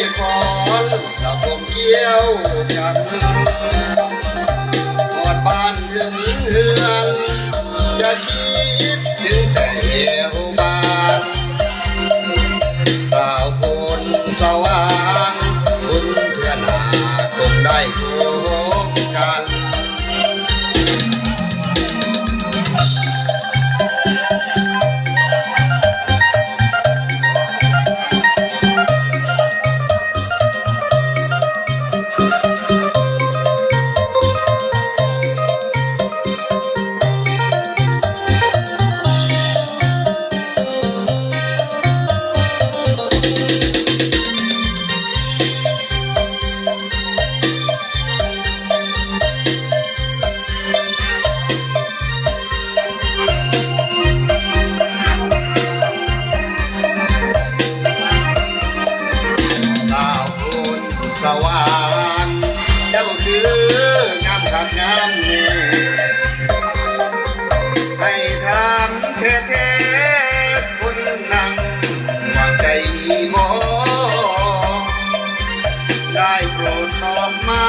life on านเจ้าคืองามขักงามนี่ให้ทางแท้แท้คนนั่งวางใจหมอได้โปรดตอบมา